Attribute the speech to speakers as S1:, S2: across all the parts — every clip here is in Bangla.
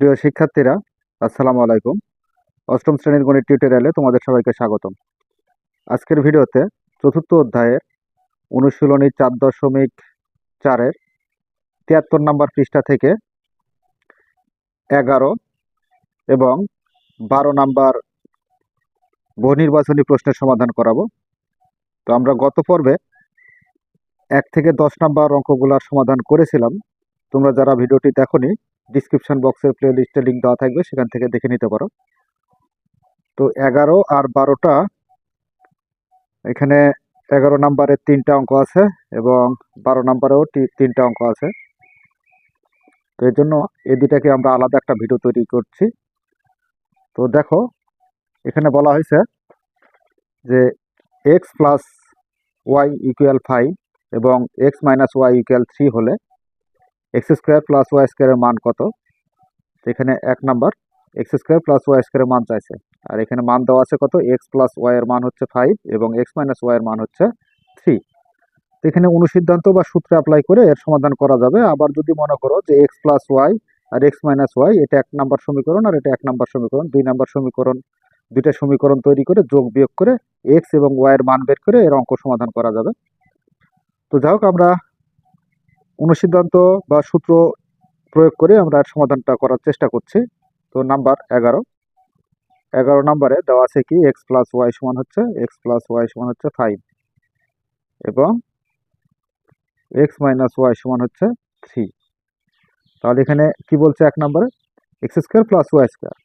S1: প্রিয় শিক্ষার্থীরা, আসসালামু আলাইকুম। অষ্টম শ্রেণির গণিত টিউটোরিয়ালে তোমাদের সবাইকে স্বাগতম। আজকের ভিডিওতে চতুর্থ অধ্যায়ের অনুশীলনী চার দশমিক চারের তিয়াত্তর নম্বর পৃষ্ঠা থেকে এগারো এবং বারো নাম্বার বহুনির্বাচনী প্রশ্নের সমাধান করাবো। তো আমরা গত পর্বে এক থেকে দশ নাম্বার অঙ্কগুলার সমাধান করেছিলাম। তোমরা যারা ভিডিওটি দেখোনি ডিসক্রিপশন বক্সের প্লে লিস্টে লিঙ্ক দেওয়া থাকবে, সেখান থেকে দেখে নিতে পারো। তো এগারো আর বারোটা, এখানে এগারো নাম্বারের তিনটা অঙ্ক আছে এবং বারো নাম্বারেও তিনটা অঙ্ক আছে। তো এই জন্য এই দুটাকে আমরা আলাদা একটা ভিডিও তৈরি করছি। তো দেখো, এখানে বলা হয়েছে যে X plus Y equal five এবং X minus Y equal three হলে এক্স স্কোয়ার প্লাস ওয়াই স্কোয়ারের মান কত? এখানে এক number. X square plus Y স্কোয়ারের মান চাইছে। আর এখানে মান দেওয়া আছে কত? এক্স প্লাস ওয়াই এর মান হচ্ছে ফাইভ এবং এক্স মাইনাস ওয়াই এর মান হচ্ছে থ্রি। তো এখানে অনুসিদ্ধান্ত বা সূত্রে অ্যাপ্লাই করে এর সমাধান করা যাবে। আবার যদি মনে করো যে এক্স প্লাস ওয়াই আর এক্স মাইনাস ওয়াই, এটা এক নাম্বার সমীকরণ আর এটা এক নাম্বার সমীকরণ, দুই নাম্বার সমীকরণ, দুইটা সমীকরণ তৈরি করে যোগ বিয়োগ করে এক্স এবং ওয়াই এর মান বের করে এর অঙ্ক সমাধান করা যাবে। তো যাই হোক, আমরা অনুসিদ্ধান্ত বা সূত্র প্রয়োগ করে আমরা সমাধানটা করার চেষ্টা করছি। তো নাম্বার এগারো। এগারো নাম্বারে দেওয়া আছে কি? এক্স প্লাস ওয়াই সমান হচ্ছে এক্স প্লাস ওয়াই সমান হচ্ছে ফাইভ এবং এক্স মাইনাস ওয়াই সমান হচ্ছে থ্রি তাহলে এখানে কি বলছে এক নম্বরে? X square plus Y square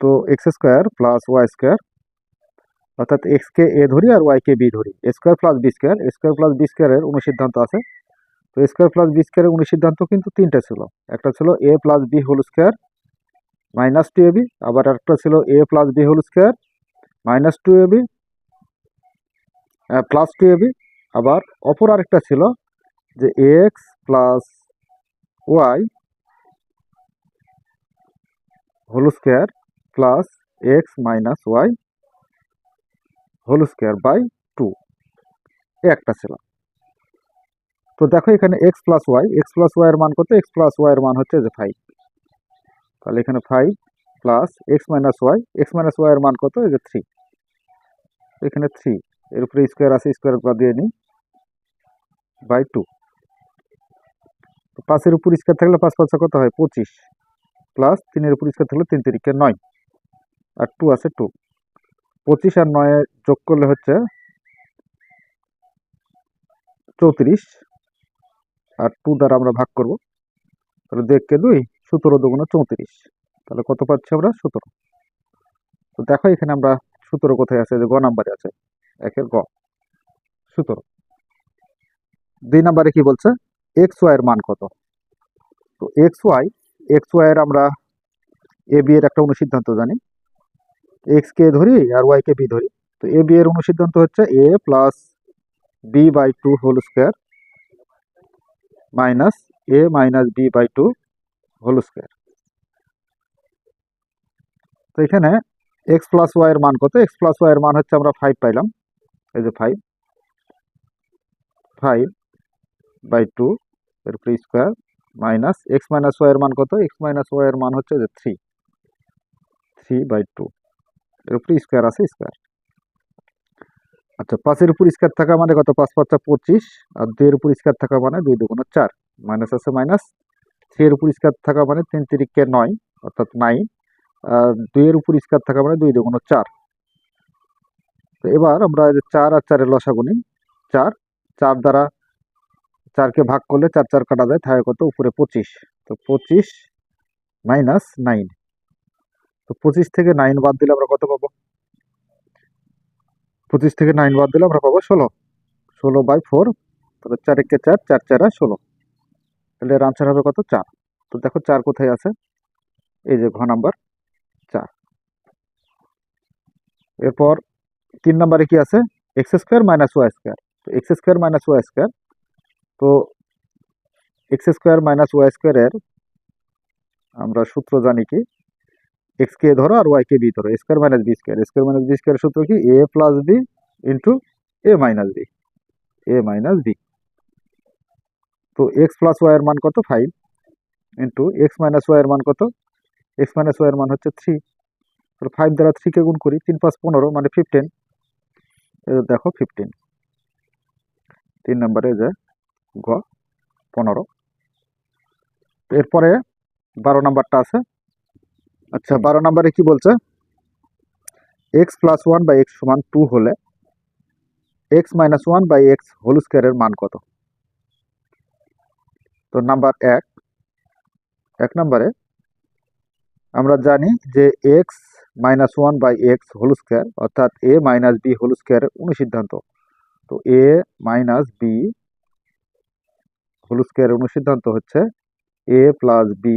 S1: তো X square plus Y square অর্থাৎ এক্স কে এ ধরি আর ওয়াই কে বি ধরি। A square plus B square A square plus B স্কোয়ারের অনুসিদ্ধান্ত আছে? তো স্কোয়ার প্লাস বি স্কোয়ারের অনুসিদ্ধান্ত কিন্তু তিনটা ছিল। একটা ছিল A plus B whole square minus two A B আবার একটা ছিল A plus B whole square minus two A B plus two A B আবার অপর আরেকটা ছিল যে X plus Y whole square plus X minus Y whole square by two একটা ছিল। তো দেখো এখানে X plus Y X plus Y এর মান কত? এক্স প্লাস ওয়াই এর মান হচ্ছে যে ফাইভ তাহলে এখানে five plus X minus Y X minus Y এর মান কত? এই যে থ্রি এখানে থ্রি এর উপরে স্কোয়ার আছে স্কোয়ার বাদ দিয়ে নিই। বাই টু পাঁচের উপর স্কোয়ার থাকলে পাঁচ পাঁচা কত হয়? পঁচিশ। প্লাস তিনের উপর স্কোয়ার থাকলে তিন তিরিকে নয়। আর টু আছে টু পঁচিশ আর নয় যোগ করলে হচ্ছে চৌত্রিশ। আর টু দ্বারা আমরা ভাগ করব। তাহলে দেখকে দুই, সতেরো দুগুণ চৌত্রিশ। তাহলে কত পাচ্ছি আমরা? সতেরো। তো দেখো এখানে আমরা সতেরো কোথায় আছে? যে গ নাম্বারে আছে। একের গ। সতেরো। দুই নাম্বারে কি বলছে? এক্স ওয়াই এর মান কত? তো এক্স ওয়াই এক্স ওয়াই এর আমরা এ বি এর একটা অনুসিদ্ধান্ত জানি। এক্স কে ধরি আর ওয়াই কে বি ধরি। তো এ বি এর অনুসিদ্ধান্ত হচ্ছে A plus B by two whole square minus A minus B by two whole square তো এখানে এক্স প্লাস ওয়াই এর মান কত? এক্স প্লাস ওয়াই এর মান হচ্ছে আমরা ফাইভ পাইলাম। এই যে ফাইভ ফাইভ বাই টু এর উপরে square minus X minus Y এর মান কত? এক্স মাইনাস ওয়াই এর মান হচ্ছে যে থ্রি থ্রি বাই টু এর উপরে স্কোয়ার আছে স্কোয়ার আচ্ছা পাঁচের উপর স্কোয়ার থাকা মানে কত? পাঁচ পাঁচটা পঁচিশ আর দুইয়ের উপর স্কোয়ার থাকা মানে দুই দুগুণ চার। মাইনাস আছে মাইনাস। থ্রি এর উপর থাকা মানে তিন তিরিকে নয়, অর্থাৎ নাইন। আর দুইয়ের উপর স্কোয়ার থাকা মানে দুই দুগুণ চার। তো এবার আমরা চার আর চারের লসাগু নিই। চার চার দ্বারা চারকে ভাগ করলে চার চার কাটা যায় থাকে কত? উপরে পঁচিশ। তো পঁচিশ মাইনাস নাইন। তো পঁচিশ থেকে নাইন বাদ দিলে আমরা কত পাবো? পঁচিশ থেকে নাইন বাদ দিলে আমরা পাবো ষোলো। ষোলো বাই ফোর তাহলে চার একে চার চার চারা ষোলো। তাহলে এর আনসার হবে কত? চার। তো দেখো চার কোথায় আছে? এই যে ঘ নাম্বার চার। এরপর তিন নাম্বারে কি আছে? X square minus Y square তো X square minus Y square তো এক্স স্কোয়ার মাইনাস ওয়াই স্কোয়ারের আমরা সূত্র জানি কি? এক্স কে ধরো আর ওয়াই কে বি ধরো, square minus B square. Square minus B square সূত্র কি? A plus B into A minus B, A minus B. তো এক্স প্লাস ওয়াই এর মান কত? Five. Into X minus Y এর মান কত? এক্স মাইনাস ওয়াই এর মান হচ্ছে থ্রি। তাহলে ফাইভ দ্বারা থ্রিকে গুণ করি, তিন পাঁচ পনেরো মানে ফিফটিন দেখো ফিফটিন তিন নম্বরে যে গ পনেরো। এরপরে বারো নাম্বারটা আছে আচ্ছা বারো নাম্বারে কি বলছে? X plus one by X সমান টু হলে X minus one by X whole স্কোয়ারের মান কত? তো নাম্বার এক এক নম্বরে আমরা জানি যে X minus one by X whole square অর্থাৎ এ মাইনাস বি হোল স্কোয়ারের অনুসিদ্ধান্ত। তো এ মাইনাস বি হোল স্কোয়ারের অনুসিদ্ধান্ত হচ্ছে A plus B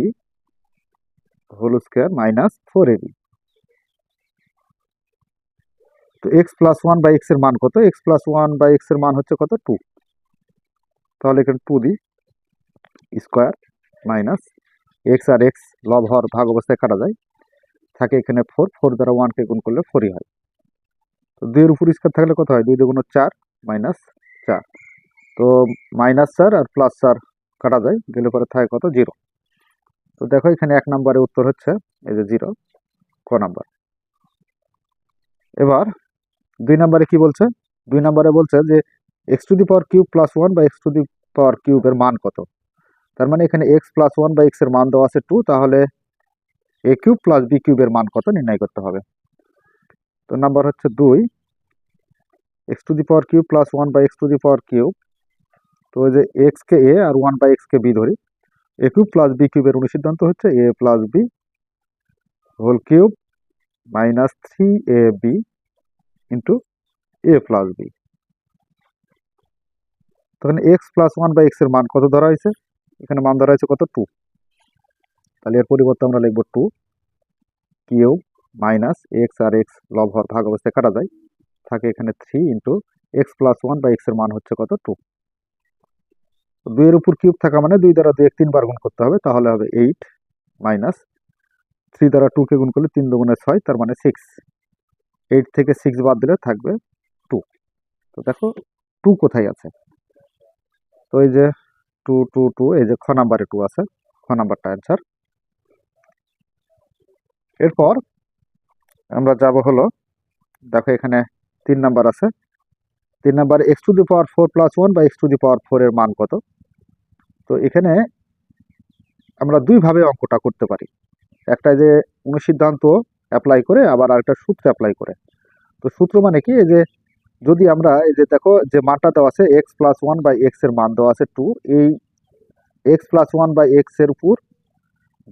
S1: whole square minus four A B তো এক্স প্লাস ওয়ান বাই এক্সের মান কত? এক্স প্লাস ওয়ান বাই এক্সের মান হচ্ছে কত? টু তাহলে এখানে টু দিই স্কোয়ার মাইনাস এক্স আর এক্স লব হওয়ার ভাগ অবস্থায় কাটা যায়। থাকে এখানে ফোর ফোর দ্বারা ওয়ানকে গুণ করলে ফোরই হয়। তো দুইয়ের উপর স্কোয়ার থাকলে কত হয়? দুই দুগুণ চার মাইনাস চার। তো মাইনাস চার আর প্লাস চার কাটা যায়। গেলে পরে থাকে কত? জিরো তো দেখো এখানে এক নম্বরে উত্তর হচ্ছে, এই যে জিরো ক নাম্বার। এবার দুই নম্বরে কি বলছে? দুই নম্বরে বলছে যে X to the power cube plus one বা এক্স টু দি পাওয়ার কিউবের মান কত? তার মানে এখানে এক্স প্লাস ওয়ান বা এক্সের মান দেওয়া আছে টু তাহলে এ কিউব প্লাস বি কিউবের মান কত নির্ণয় করতে হবে? তো নাম্বার হচ্ছে দুই X to the power cube plus one by X to the power cube তো ওই যে এক্স কে এ আর ওয়ান বাই এক্স কে বি ধরি এ কিউব প্লাস বি কিউবের অনুসিদ্ধান্ত হচ্ছে A plus B whole cube minus three A B into A plus B তখন এক্স প্লাস ওয়ান বাই এক্সের মান কত ধরা হয়েছে? এখানে মান ধরা হয়েছে কত? টু তাহলে এর পরিবর্তে আমরা লিখব টু কিউব মাইনাস এক্স আর এক্স লব হওয়ার ভাগ অবস্থায় কাটা যায়। থাকে এখানে three into X plus one by এক্সের মান হচ্ছে কত? টু দুইয়ের উপর কিউব থাকা মানে দুই দ্বারা দুই এক তিনবার গুণ করতে হবে, তাহলে হবে এইট মাইনাস থ্রি দ্বারা টুকে গুণ করলে তিন দুগুণে ছয়, তার মানে সিক্স এইট থেকে সিক্স বাদ দিলে থাকবে টু তো দেখো টু কোথায় আছে? তো এই যে টু টু টু এই যে খ নাম্বারে টু আছে, খ নাম্বারটা অ্যান্সার এরপর আমরা যাব হলো, দেখো এখানে তিন নাম্বার আছে। তিন নাম্বারে X to the power four plus one বা X to the power four এর মান কত? তো এখানে আমরা দুইভাবে অঙ্কটা করতে পারি। একটা যে অনুসিদ্ধান্ত অ্যাপ্লাই করে, আবার আরেকটা সূত্র অ্যাপ্লাই করে। তো সূত্র মানে কি? এই যে যদি আমরা, এই যে দেখো যে মানটা দেওয়া আছে এক্স প্লাস ওয়ান বাই এক্সের মান দেওয়া আছে টু এই এক্স প্লাস ওয়ান বাই এক্সের উপর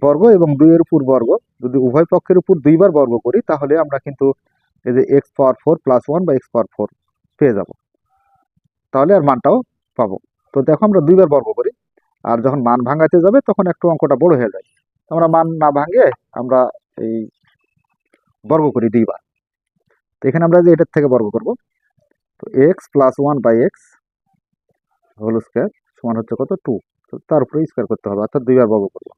S1: বর্গ এবং দুইয়ের উপর বর্গ, যদি উভয় পক্ষের উপর দুইবার বর্গ করি, তাহলে আমরা কিন্তু এই যে X power four plus one বা এক্স পাওয়ার ফোর পেয়ে যাব। তাহলে আর মানটাও পাবো। তো দেখো আমরা দুইবার বর্গ করি। আর যখন মান ভাঙাতে যাবে, তখন একটু অঙ্কটা বড় হয়ে যায়। আমরা মান না ভাঙিয়ে আমরা এই বর্গ করি দুইবার। তো এখানে আমরা যে এটার থেকে বর্গ করব, তো X plus one by X whole square সমান হচ্ছে কত? টু তো তার উপরে স্কোয়ার করতে হবে, অর্থাৎ দুইবার বর্গ করব।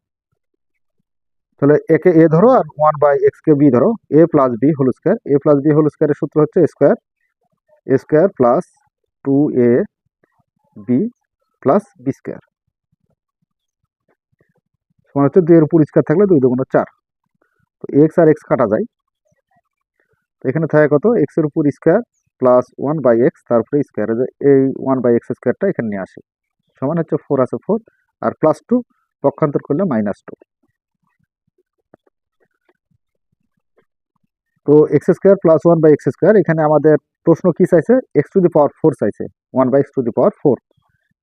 S1: তাহলে একে এ ধরো আর ওয়ান বাই এক্স কে বি ধরো A plus B whole square A plus B whole স্কোয়ারের সূত্র হচ্ছে square square plus two A B plus B square. সমান হচ্ছে দুইয়ের উপর স্কোয়ার থাকলে দুই দুগুণ চার। তো এক্স আর এক্স কাটা যায়। তো এখানে থাকে কত? এক্সের উপর square plus one by X তারপরে স্কোয়ার এই ওয়ান বাই এক্স স্কোয়ারটা এখানে নিয়ে আসে। সমান হচ্ছে ফোর আছে ফোর আর প্লাস টু পক্ষান্তর করলে মাইনাস টু তো X square plus one by X square, এখানে আমাদের প্রশ্ন কি চাইছে? X to the power four চাইছে। One by X to the power four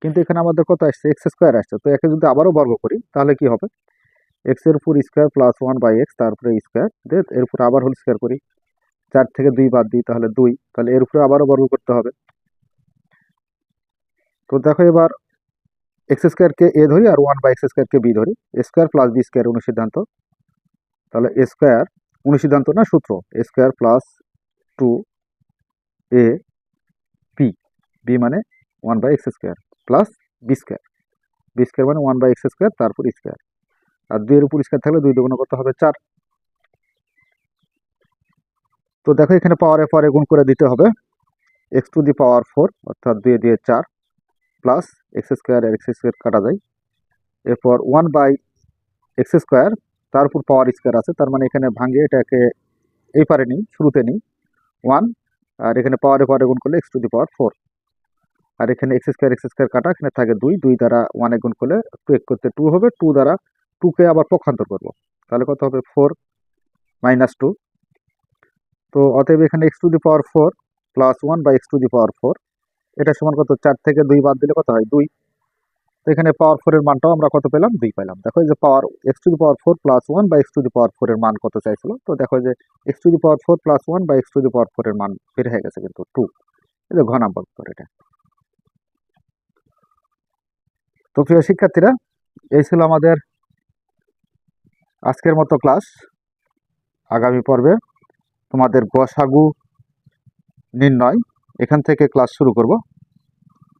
S1: কিন্তু এখানে আমাদের কত আসছে? এক্স স্কোয়ার আসছে। তো একে যদি আবারও বর্গ করি, তাহলে কি হবে? এক্সের উপর square plus one by X তারপরে স্কোয়ার দিয়ে এর উপর আবার হোল স্কোয়ার করি। চার থেকে দুই বাদ দিই, তাহলে দুই। তাহলে এর উপরে আবারও বর্গ করতে হবে। তো দেখো এবার এক্স স্কোয়ারকে এ ধরি আর ওয়ান বাই এক্স স্কোয়ারকে বি ধরি। স্কোয়ার প্লাস বি স্কোয়ার অনুসিদ্ধান্ত। তাহলে স্কোয়ার অনুসিদ্ধান্ত না সূত্র? Square plus two A B B মানে one by X square plus B square B square মানে ওয়ান বাই এক্স স্কোয়ার তারপর স্কোয়ার আর দুইয়ের উপর স্কোয়ার থাকলে দুই দুগুণ করতে হবে চার। তো দেখো এখানে পাওয়ারে পাওয়ারে গুণ করে দিতে হবে। X to the power four অর্থাৎ দুয়ে দিয়ে চার প্লাস এক্স স্কোয়ার আর এক্স স্কোয়ার কাটা যায়। এরপর ওয়ান বাই এক্স স্কোয়ার তার উপর পাওয়ার স্কোয়ার আছে, তার মানে এখানে ভাঙিয়ে এটাকে এই পারে নিই, শুরুতে নিই। ওয়ান আর এখানে পাওয়ারে পাওয়ারে গুণ করলে X to the power four আর এখানে এক্স স্কোয়ার এক্স স্কোয়ার কাটা, এখানে থাকে দুই দুই দ্বারা ওয়ানে গুণ করলে টু এক করতে টু হবে টু দ্বারা টুকে আবার পক্ষান্তর করব। তাহলে কত হবে? ফোর মাইনাস টু তো অতএব এখানে X to the power four plus one বা X to the power four এটা সমান কত? চার থেকে দুই বাদ দিলে কত হয়? দুই। তো এখানে পাওয়ার ফোরের মানটাও আমরা কত পেলাম? দুই পেলাম। দেখো যে power X to the power four plus one বা এক্স টু দি পাওয়ার ফোরের মান কত চাইছিল? তো দেখো যে X to the power four plus one বা এক্স টু দি পাওয়ার ফোরের মান বের হয়ে গেছে কিন্তু টু যে ঘ নাম্বার উত্তর এটা। তো প্রিয় শিক্ষার্থীরা, এই ছিল আমাদের আজকের মতো ক্লাস আগামী পর্বে তোমাদের গসাগু নির্ণয়। এখান থেকে ক্লাস শুরু করব।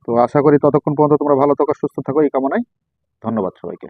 S1: তো আশা করি ততক্ষণ পর্যন্ত তোমরা ভালো থাকো সুস্থ থাকো এই কামনায় ধন্যবাদ সবাইকে।